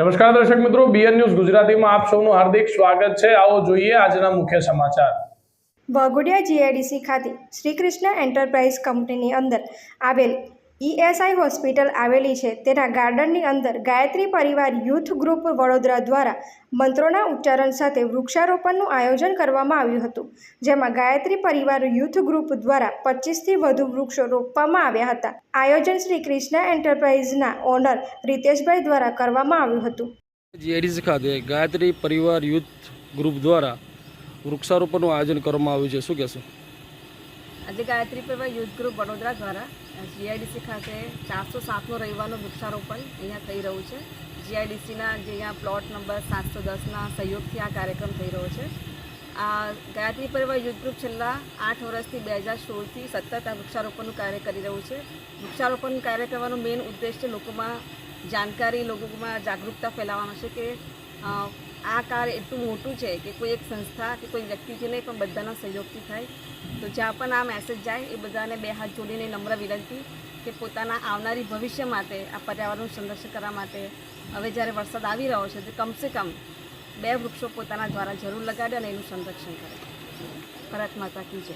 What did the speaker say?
નમસ્કાર દર્શક મિત્રો બીએન ન્યૂઝ ગુજરાતીમાં આપ સૌનું હાર્દિક સ્વાગત છે. આવો જોઈએ આજના મુખ્ય સમાચાર. વાઘોડિયા જીઆઈડીસી ખાતે શ્રી કૃષ્ણ એન્ટરપ્રાઇઝ કંપનીની અંદર આવેલ ઈએસઆઈ હોસ્પિટલ આવેલી છે. તેના ગાર્ડનની અંદર ગાયત્રી પરિવાર યુથ ગ્રુપ વડોદરા દ્વારા મંત્રોના ઉચ્ચારણ સાથે વૃક્ષારોપણનું આયોજન કરવામાં આવ્યું હતું. જેમાં ગાયત્રી પરિવાર યુથ ગ્રુપ દ્વારા પચીસથી વધુ વૃક્ષો રોપવામાં આવ્યા હતા. આયોજન શ્રી ક્રિષ્ના એન્ટરપ્રાઇઝના ઓનર રીતેશભાઈ દ્વારા કરવામાં આવ્યું હતું. જીઆઈડીસી ખાતે ગાયત્રી પરિવાર યુથ ગ્રુપ દ્વારા વૃક્ષારોપણનું આયોજન કરવામાં આવ્યું છે. શું કહેશો? આજે ગાયત્રી પરિવાર યુથ ગ્રુપ વડોદરા દ્વારા. જીઆઈડીસી ખાતે ચારસો સાતનો રવિવારનું વૃક્ષારોપણ અહીંયા થઈ રહ્યું છે. જીઆઈડીસીના જે અહીંયા પ્લોટ નંબર સાતસો દસના સહયોગથી આ કાર્યક્રમ થઈ રહ્યો છે. આ ગાયત્રી પરિવાર યુથ ગ્રુપ છેલ્લા આઠ વર્ષથી બે હજાર સોળથી સતત આ વૃક્ષારોપણનું કાર્ય કરી રહ્યું છે. વૃક્ષારોપણ કાર્ય કરવાનો મેઇન ઉદ્દેશ છે લોકોમાં જાણકારી, લોકોમાં જાગૃતતા ફેલાવવાનો છે કે આ કાર્ય એટલું મોટું છે કે કોઈ એક સંસ્થા કે કોઈ વ્યક્તિથી નહીં પણ બધાના સહયોગથી થાય. તો જ્યાં પણ આ મેસેજ જાય, એ બધાને બે હાથ જોડીને નમ્ર વિનંતી કે પોતાના આવનારી ભવિષ્ય માટે, આ પર્યાવરણનું સંરક્ષણ કરવા માટે, હવે જ્યારે વરસાદ આવી રહ્યો છે, તો કમસે કમ બે વૃક્ષો પોતાના દ્વારા જરૂર લગાડે અને એનું સંરક્ષણ કરે. ભારત માતા કી જય.